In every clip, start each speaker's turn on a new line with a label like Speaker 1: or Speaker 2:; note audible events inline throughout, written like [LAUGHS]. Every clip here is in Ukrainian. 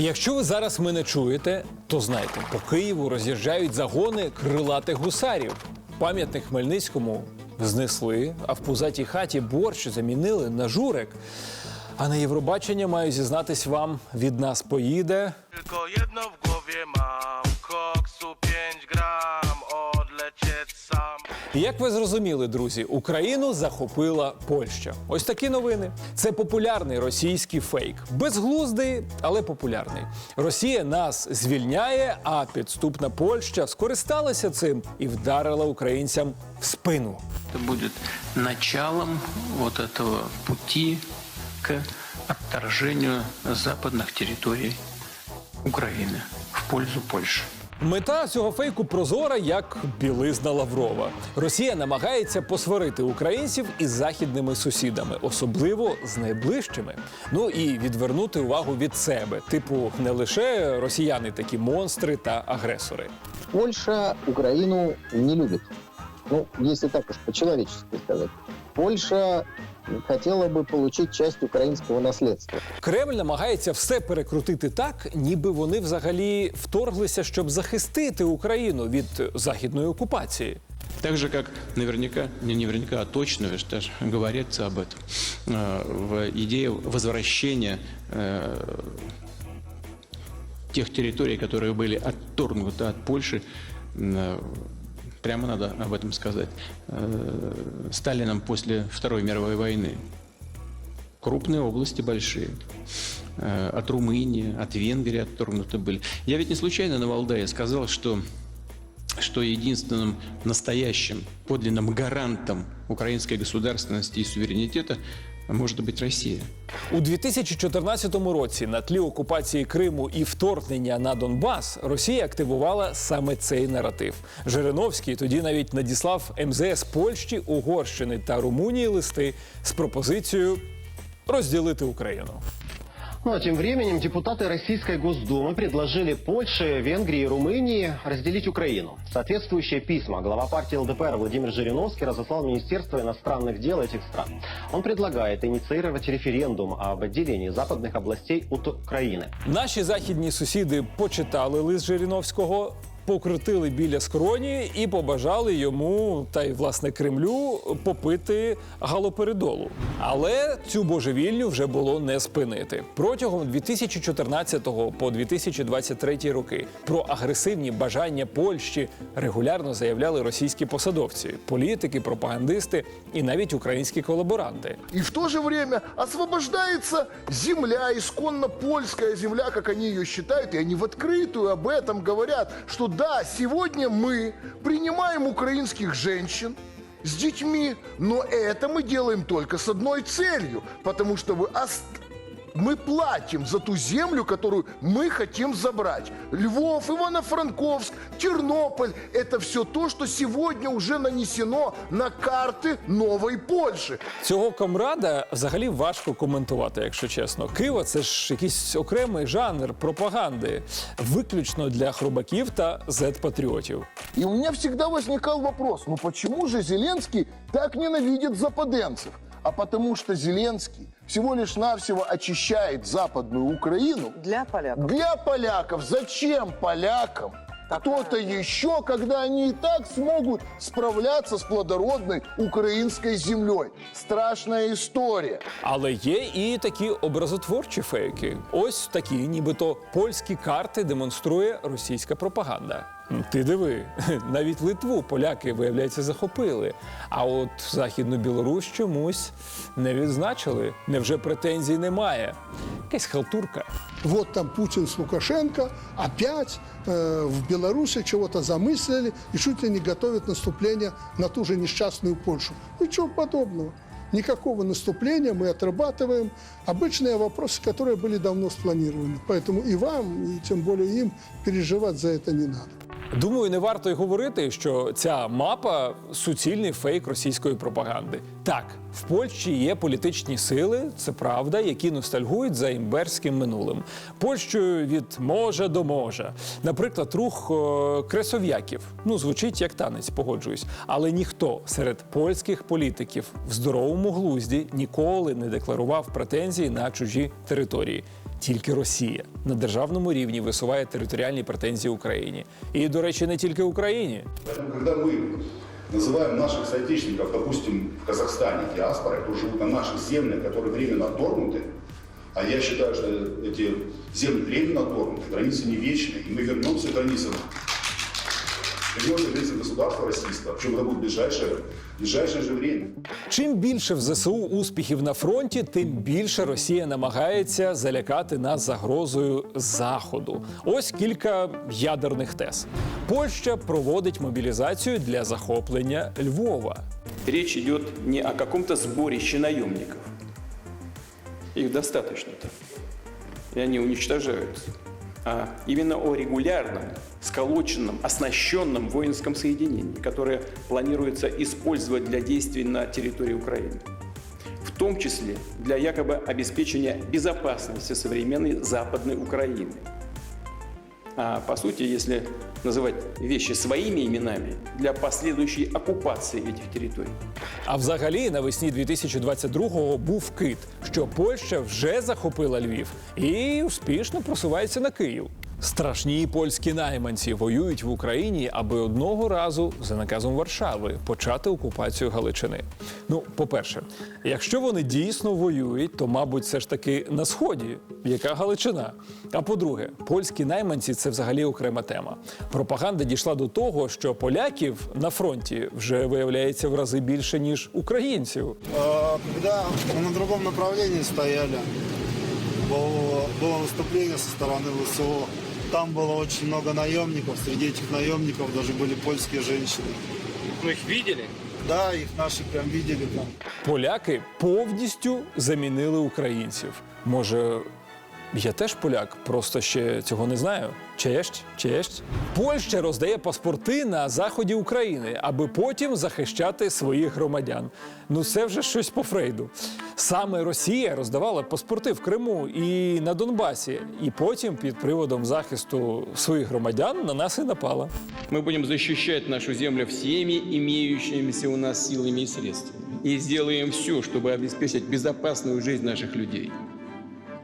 Speaker 1: Якщо ви зараз мене чуєте, то знайте, по Києву роз'їжджають загони крилатих гусарів. Пам'ятник Хмельницькому знесли, а в пузатій хаті борщ замінили на журик. А на Євробачення маю зізнатись вам, від нас поїде.
Speaker 2: Тільки в голові мав коксу Koksu 5 gram Odlecieć sam
Speaker 1: І Як ви зрозуміли, друзі, Україну захопила Польща. Ось такі новини. Це популярний російський фейк. Безглуздий, але популярний. Росія нас звільняє, а підступна Польща скористалася цим і вдарила українцям в спину.
Speaker 3: Это будет началом вот этого пути к отторжению западных территорий Украины в пользу Польши.
Speaker 1: Мета цього фейку прозора як білизна Лаврова. Росія намагається посварити українців із західними сусідами, особливо з найближчими. Ну і відвернути увагу від себе. Типу, не лише росіяни такі монстри та агресори.
Speaker 4: Польша Украину не любит. Ну, если так уж по-человечески сказать. Польша хотела бы получить часть украинского наследства.
Speaker 1: Кремль намагається все перекрутити так, ніби вони взагалі вторглися, щоб захистити Україну від західної окупації.
Speaker 3: Так же, как наверняка, не наверняка, а точно ведь даже говорится об этом, э, в идее возвращения э, тех территорий, которые были отторгнуты от Польши, э, прямо надо об этом сказать, э, Сталином после Второй мировой войны. Крупные области большие. Э, От Румынии, от Венгрии отторгнуты были. Я ведь не случайно на Валдае сказал, что что единственным настоящим, подлинным гарантом украинской государственности и суверенитета может быть Россия.
Speaker 1: У 2014 році на тлі окупації Криму і вторгнення на Донбас Росія активувала саме цей наратив. Жириновський тоді навіть надіслав МЗС Польщі, Угорщини та Румунії листи з пропозицією розділити Україну.
Speaker 5: Ну а тем временем депутаты Российской Госдумы предложили Польше, Венгрии и Румынии разделить Украину. Соответствующие письма глава партии ЛДПР Владимир Жириновский разослал Министерство иностранных дел этих стран. Он предлагает инициировать референдум об отделении западных областей от Украины.
Speaker 1: Наші західні сусіди почитали лист Жириновського. Покрутили біля скроні і побажали йому та й власне Кремлю попити галоперидолу. Але цю божевільню вже було не спинити. Протягом 2014 по 2023 роки про агресивні бажання Польщі регулярно заявляли російські посадовці, політики, пропагандисти і навіть українські колаборанти.
Speaker 6: И в то же время освобождается земля, исконно польская земля, как они ее считают, и они в открытую об этом говорят, что да, сегодня мы принимаем украинских женщин с детьми, но это мы делаем только с одной целью, потому что вы ос- мы платим за ту землю, которую мы хотим забрать. Львов, Ивано-Франковск, Тернополь – это все то, что сегодня уже нанесено на карты новой Польши.
Speaker 1: Цього комрада взагалі важко коментувати, якщо чесно. Києва це ж якийсь окремий жанр пропаганди, виключно для хробаків та зет-патріотів.
Speaker 6: И у меня всегда возникал вопрос, ну почему же Зеленский так ненавидит западенцев? А потому что Зеленский всего лишь навсего очищает Западную Украину
Speaker 7: Для поляков.
Speaker 6: для поляков. Зачем полякам кто-то еще, когда они и так смогут справляться с плодородной украинской землей? Страшная история.
Speaker 1: Але є і такі образотворчі фейки. Ось такі, нібито польські карти демонструє російська пропаганда. М, Ти диви, [LAUGHS] навіть Литву поляки, виявляється, захопили. А от Західну Білорусь чомусь не відзначили. Невже претензій немає? Якась халтурка.
Speaker 8: Вот там Путин с Лукашенко опять э, в Беларуси чего-то замыслили и чуть ли не готовят наступление на ту же несчастную Польшу. Ничего подобного. Никакого наступления мы отрабатываем обычные вопросы, которые были давно спланированы. Поэтому и вам, и тем более им переживать за это не надо.
Speaker 1: Думаю, не варто й говорити, що ця мапа суцільний фейк російської пропаганди. Так, в Польщі є політичні сили, це правда, які ностальгують за імберським минулим. Польщею від можа до можа. Наприклад, рух е, кресов'яків. Ну, звучить як танець, погоджуюсь. Але ніхто серед польських політиків в здоровому глузді ніколи не декларував претензії на чужі території. тільки Росія на державному рівні висуває територіальні претензії Україні. І, до речі, не тільки Україні.
Speaker 7: Поэтому, когда мы называем наших соотечественников, допустим, в Казахстане диаспорой, которые живут на наших землях, которые временно отторгнуты, а я считаю, что эти земли временно отторгнуты, границы не вечные, и мы вернемся к границам, к границам государства российского, причем это будет в ближайшее, в ближайшее же время.
Speaker 1: Чим більше в ЗСУ успіхів на фронті, тим більше Росія намагається залякати нас загрозою заходу. Ось кілька ядерних тез. Польща проводить мобілізацію для захоплення Львова.
Speaker 3: Речь идет не о каком-то сборище наемников. Их достаточно там. И они уничтожаются. А именно о регулярном, сколоченном, оснащенном воинском соединении, которое планируется использовать для действий на территории Украины. В том числе для якобы обеспечения безопасности современной Западной Украины. А по сути, если называть вещи своими именами, для последующей оккупации этих территорий.
Speaker 1: А взагалі навесні 2022-го був кит, що Польща вже захопила Львів і успішно просувається на Київ. Страшні польські найманці воюють в Україні, аби одного разу за наказом Варшави почати окупацію Галичини. Ну, по-перше, якщо вони дійсно воюють, то мабуть, все ж таки на сході, яка Галичина. А по-друге, польські найманці це взагалі окрема тема. Пропаганда дійшла до того, що поляків на фронті вже виявляється в рази більше ніж українців.
Speaker 9: А, Когда мы на другом направлении стояли, было, было выступление со стороны ВСО. Там было очень много наемников. Среди этих наемников даже были польские женщины.
Speaker 10: Вы их видели?
Speaker 9: Да, их наши прям видели там.
Speaker 1: Поляки повністю замінили українців. Може, я теж поляк, просто ще цього не знаю. Честь, честь. Польща роздає паспорти на заході України, аби потім захищати своїх громадян. Ну це вже щось по Фрейду. Саме Росія роздавала паспорти в Криму і на Донбасі, і потім під приводом захисту своїх громадян на нас і напала.
Speaker 3: Мы будем защищать нашу землю всеми имеющимися у нас силами и средствами. И сделаем все, чтобы обеспечить безопасную жизнь наших людей.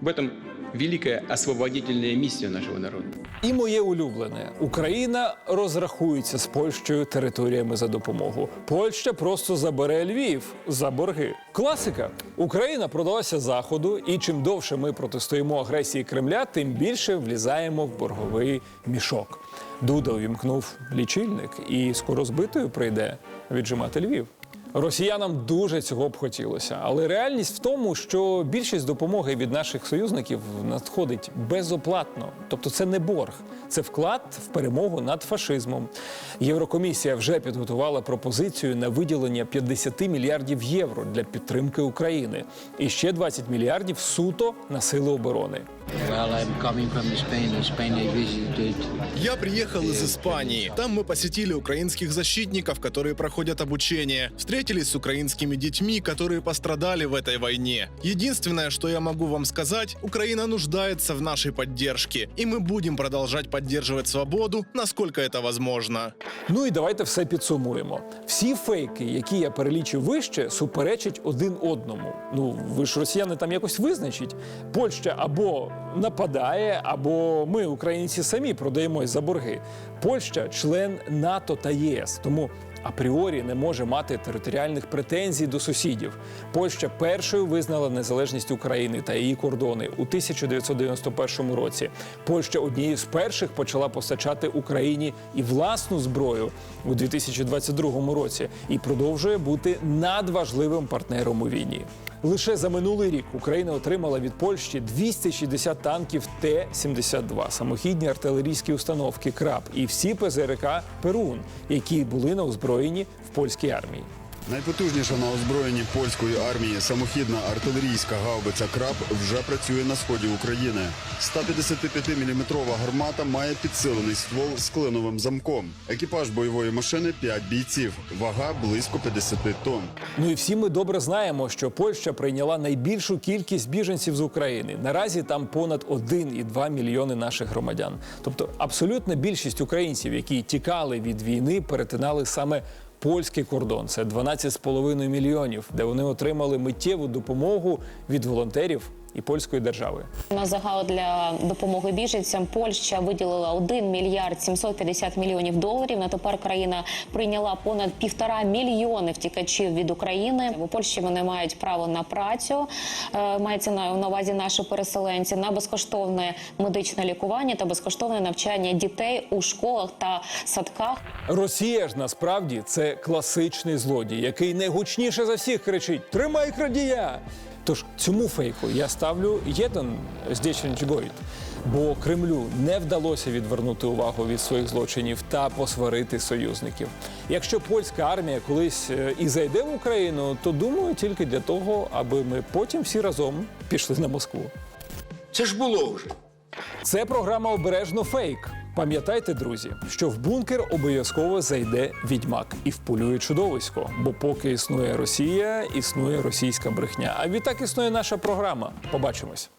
Speaker 3: В этом великая освободительная миссия нашего народа.
Speaker 1: І моє улюблене Україна розрахується з Польщею територіями за допомогу. Польща просто забере Львів за борги. Класика. Україна продалася заходу, і чим довше ми протистоїмо агресії Кремля, тим більше влізаємо в борговий мішок. Дуда увімкнув лічильник, і скоро збитою прийде віджимати Львів. Росіянам дуже цього б хотілося, але реальність в тому, що більшість допомоги від наших союзників надходить безоплатно. Тобто це не борг, це вклад в перемогу над фашизмом. Єврокомісія вже підготувала пропозицію на виділення 50 мільярдів євро для підтримки України і ще 20 мільярдів суто на сили оборони.
Speaker 11: Well, I'm coming from Spain. In Spain, I visited
Speaker 12: Я приехал из Испании. Там мы посетили украинских защитников, которые проходят обучение. Встретились с украинскими детьми, которые пострадали в этой войне. Единственное, что я могу вам сказать, Украина нуждается в нашей поддержке, и мы будем продолжать поддерживать свободу, насколько это возможно.
Speaker 1: Ну і давайте все підсумуємо. Всі фейки, які я перелічив вище, суперечать один одному. Ну ви ж росіяни там якось визначить. Польща або нападає, або ми, українці, самі продаємось за борги. Польща член НАТО та єС, тому. Апріорі не може мати територіальних претензій до сусідів. Польща першою визнала незалежність України та її кордони у 1991 році. Польща однією з перших почала постачати Україні і власну зброю у 2022 році і продовжує бути надважливим партнером у війні. Лише за минулий рік Україна отримала від Польщі 260 танків Т-72, самохідні артилерійські установки КРАП і всі ПЗРК Перун, які були на озброєнні в польській армії.
Speaker 13: Найпотужніша на озброєнні польської армії самохідна артилерійська гаубиця «Краб» вже працює на сході України. 155-мм гармата має підсилений ствол з клиновим замком. Екіпаж бойової машини 5 бійців. Вага близько 50 тонн.
Speaker 1: Ну і всі ми добре знаємо, що Польща прийняла найбільшу кількість біженців з України. Наразі там понад 1,2 мільйони наших громадян. Тобто абсолютна більшість українців, які тікали від війни, перетинали саме польський кордон. Це 12,5 мільйонів, де вони отримали миттєву допомогу від волонтерів і польської держави.
Speaker 10: На загал для допомоги біженцям Польща виділила 1 мільярд 750 мільйонів доларів. На тепер країна прийняла понад півтора мільйони втікачів від України. У Польщі вони мають право на працю. е, Мається на на увазі наші переселенці на безкоштовне медичне лікування та безкоштовне навчання дітей у школах та садках.
Speaker 1: Росія ж насправді це класичний злодій, який найгучніше за всіх кричить: Тримай крадія! Тож цьому фейку я ставлю єдин здечен Гойд, бо Кремлю не вдалося відвернути увагу від своїх злочинів та посварити союзників. Якщо польська армія колись е, і зайде в Україну, то думаю тільки для того, аби ми потім всі разом пішли на Москву.
Speaker 11: Це ж було вже.
Speaker 1: Це програма обережно фейк. Пам'ятайте, друзі, що в бункер обов'язково зайде відьмак і вполює чудовисько. Бо поки існує Росія, існує російська брехня. А відтак існує наша програма. Побачимось.